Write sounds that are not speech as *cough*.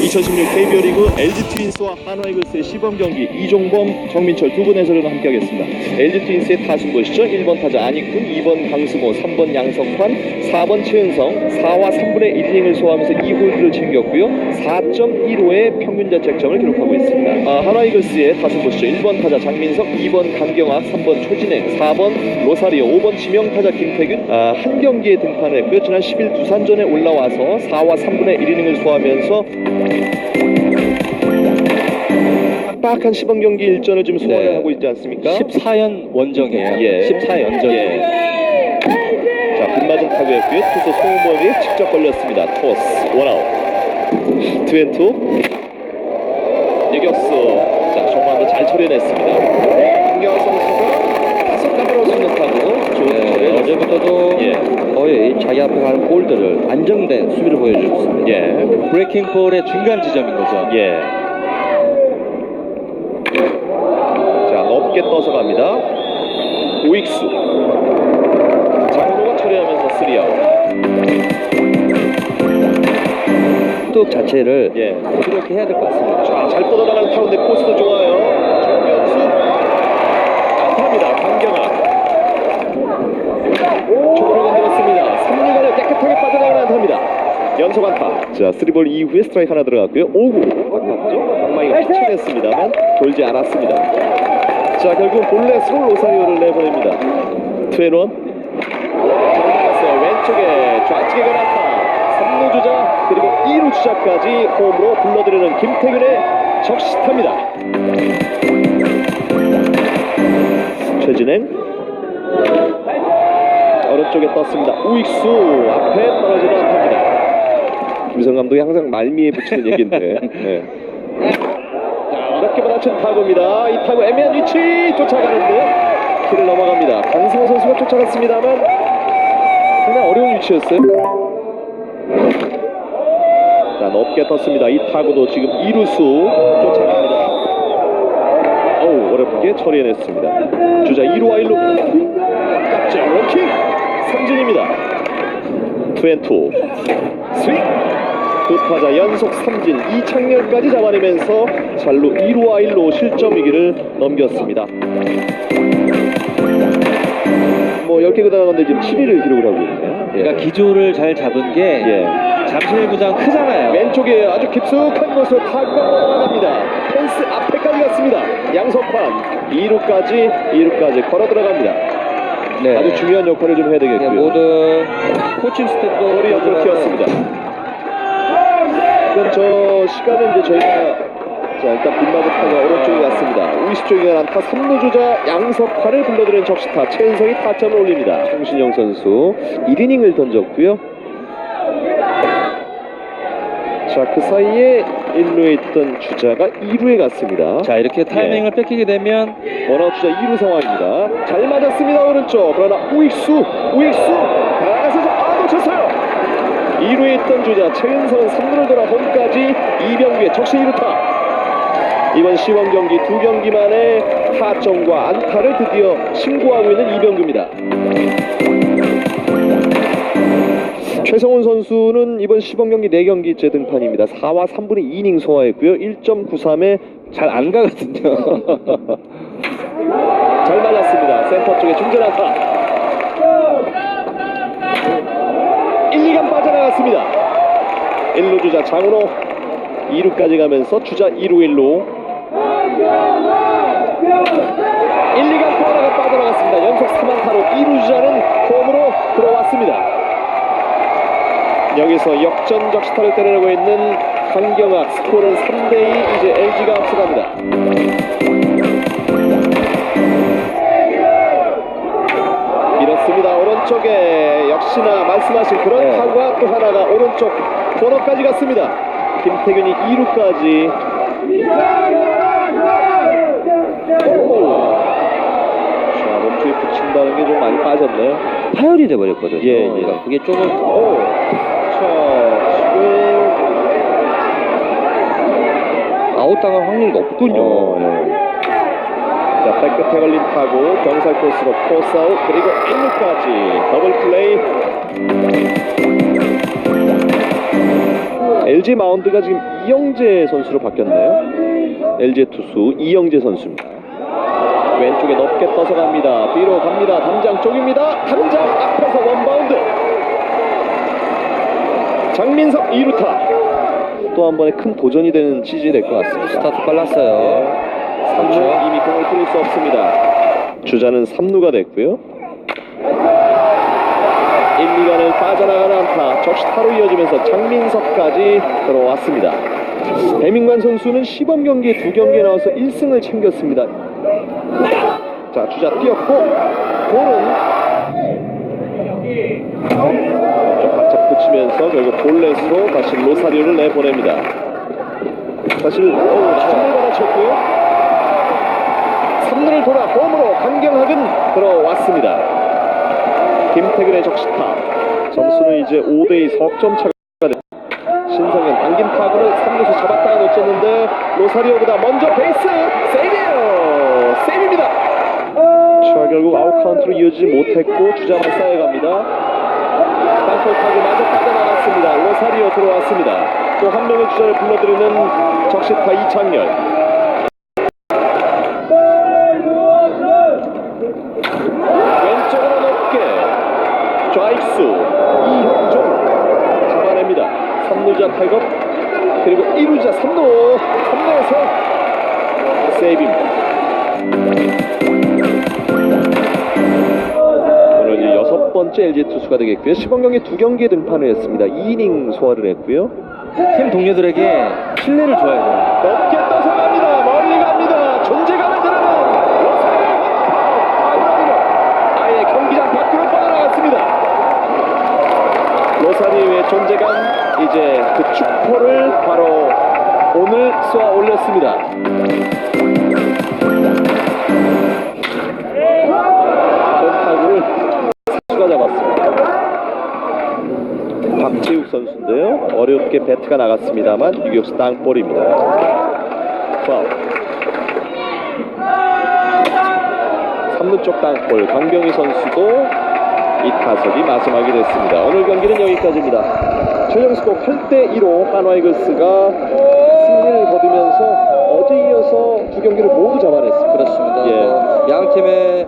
2016 KBO 리그 LG 트윈스와 한화이글스의 시범 경기 이종범, 정민철 두 분 해설위원 함께하겠습니다. LG 트윈스의 타순 보시죠. 1번 타자 안익훈, 2번 강승호, 3번 양석환, 4번 최은성, 4와 3분의 1이닝을 소화하면서 2홀드를 챙겼고요. 4.15의 평균 자책점을 기록하고 있습니다. 아, 한화이글스의 타순 보시죠. 1번 타자 장민석, 2번 강경학, 3번 초진행, 4번 로사리오, 5번 지명 타자 김태균 아, 한 경기에 등판했고요. 지난 10일 두산전에 올라와서 4와 3분의 1이닝을 소화하면서 빡빡한 시범 경기 일전을 지금 소화를 네. 하고 있지 않습니까? 14연 원정이에요. 예. 14연전. 예. 자, 빗맞은 타구였고요. 투수 송범이 직접 걸렸습니다. 토스 원아웃. 투앤투. 유격수. 자, 정말 잘 처리했습니다. 자기 앞에 가는 볼들을 안정된 수비를 보여주고 있습니다. 예. 브레이킹 볼의 중간 지점인 거죠. 예. 자, 높게 떠서 갑니다. 우익수. 장로가 처리하면서 3아웃. 뚝 자체를 예. 이렇게 해야 될 것 같습니다. 자, 잘 뻗어나가는 타운데 코스도 좋아요. 중견수. 안타입니다. 강경아. 쪽으로 건드렸습니다. 3루간을 깨끗하게 빠져나가는 안타입니다. 연속 안타. 자, 3볼 이후에 스트라이크 하나 들어갔고요. 5구. 아깝죠? 방망이가 피치했습니다만 돌지 않았습니다. 자, 결국 볼넷으로 로사리오를 내보냅니다. 잘나갔어요. 왼쪽에 좌측에 간 안타. 3루 주자 그리고 2루 주자까지 홈으로 불러들이는 김태균의 적시타입니다. 최진행 오른쪽에 떴습니다. 우익수 앞에 떨어지는 안타입니다. 김성 감독이 항상 말미에 붙이는 얘기인데. *laughs* 네. 자, 이렇게 받아친 타구입니다. 이 타구 애매한 위치 쫓아가는데 길을 넘어갑니다. 강승호 선수가 쫓아갔습니다만 상당히 어려운 위치였어요. 자, 높게 떴습니다. 이 타구도 지금 2루수 쫓아갑니다. 어우, 어렵게 처리해냈습니다. 주자 2루와 1루. 깝죠, 로킹! 삼진입니다. 투앤투. 스윙! 두 타자 연속 삼진 이창렬까지 잡아내면서 잘루 2루와 1루 실점 위기를 넘겼습니다. 뭐 10개 나가는데 지금 7위를 기록을 하고 있네요. 예. 그러니까 기조를 잘 잡은 게 예. 잠실 구장 크잖아요. 왼쪽에 아주 깊숙한 곳으로 타구가 나갑니다. 펜스 앞에까지 갔습니다. 양석환 2루까지 2루까지 걸어 들어갑니다. 네. 아주 중요한 역할을 좀 해야 네, 되겠고요. 모든 코칭 스태프도 머리 옆으로 튀었습니다. 그럼 저 시간은 이제 저희가 자 일단 타가 오른쪽에 갔습니다. 우이스 쪽에 간 안타 3루 주자 양석환을 불러들인 적시타 최은성이 타점을 올립니다. 송신영 선수 1이닝을 던졌고요. 자 그 사이에 1루에 있던 주자가 2루에 갔습니다. 자 이렇게 타이밍을 뺏기게 되면 원아웃 주자 2루 상황입니다. 잘 맞았습니다 오른쪽. 그러나 우익수 우익수 아. 2루에 있던 주자 최은성은 3루를 돌아 홈까지 이병규의 적시 2루타. 이번 시범 경기 두 경기 만에 타점과 안타를 드디어 신고하고 있는 이병규입니다. 최성훈 선수는 이번 시범 경기 4경기째 등판입니다. 4와 3분의 2이닝 소화했고요. 1.93에 잘 안 가거든요. *laughs* 잘 맞았습니다. 센터 쪽에 중전 안타. 1, 2간 빠져나갔습니다. 1루 주자 장은호 2루까지 가면서 주자 2루 1루 1, 2간 또 하나가 빠져나갔습니다. 연속 3안타로 2루 주자는 홈으로 들어왔습니다. 여기서 역전적 시타를 때려내고 있는 강경학 스코어는 3대2 이제 LG가 앞서갑니다. 밀었습니다. 오른쪽에 역시나 말씀하신 그런 네. 타구가 또 하나가 오른쪽 코너까지 갔습니다. 김태균이 2루까지. 자, 몸쪽에 붙인다는 게 좀 많이 빠졌네요. 파열이 돼버렸거든요. 예, 예. 그러니까 그게 조금 오, 자, 지금 아웃당할 확률이 높군요. 어, 네. 자, 백끝에 걸린 타구 경살 코스로 포스아웃 그리고 1루까지 더블 플레이 LG 마운드가 지금 이영재 선수로 바뀌었네요. LG 투수 이영재 선수입니다. 왼쪽에 높게 떠서 갑니다. 뒤로 갑니다. 담장 쪽입니다. 담장 앞에서 원바운드. 장민석 2루타. 또 한 번의 큰 도전이 되는 시즌이 될 것 같습니다. 스타트 빨랐어요. 3루 이미 공을 뿌릴 수 없습니다. 주자는 3루가 됐고요. 1, 2간을 빠져나가는 안타 적시 타로 이어지면서 장민석까지 들어왔습니다. 배민관 선수는 시범 경기에 두 경기에 나와서 1승을 챙겼습니다. 자 주자 뛰었고 볼은 좀 바짝 붙이면서 결국 볼넷으로 다시 로사리오를 내보냅니다. 사실 오, 주자를 받아쳤고요. 3루를 돌아 홈으로 강경학은 들어왔습니다. 김태근의 적시타. 점수는 이제 5대2 석점 차가 돼 신성현 당긴 타구를 3루수 잡았다가 놓쳤는데 로사리오보다 먼저 베이스 세이브예요. 세이브입니다. 자 결국 아웃 카운트로 이어지지 못했고 주자만 쌓여갑니다. 땅볼 타구 마저 빠져나갔습니다. 로사리오 들어왔습니다. 또 한 명의 주자를 불러들이는 적시타 이창열 왼쪽으로 높게 좌익수 이형종 잡아냅니다 3루자 탈것 그리고 1루자 3루. 3루에서 세이브입니다. 오늘 이제 여섯 번째 LG 투수가 되겠고요. 시범 경기 두 경기에 등판을 했습니다. 2이닝 소화를 했고요. 팀 동료들에게 신뢰를 줘야 돼요. 높게 떠서 갑니다. 멀리 갑니다. 존재감을 드러낸 로사리오 아브라디노 아예 경기장 밖으로 뻗어나갔습니다. 로사리오의 존재감 이제 그 축포를 바로 오늘 쏘아 올렸습니다. 전타구를 수가 잡았습니다. 박지욱 선수인데요. 어렵게 배트가 나갔습니다만 유격수 땅볼입니다. 파울. 3루 쪽 땅볼 강병희 선수도 이 타석이 마지막이 됐습니다. 오늘 경기는 여기까지입니다. 최종 스코어 8대 2로 한화이글스가 승리를 거두면서 어제 이어서 두 경기를 모두 잡아냈습니다. 그렇습니다. 예. 뭐, 양 팀의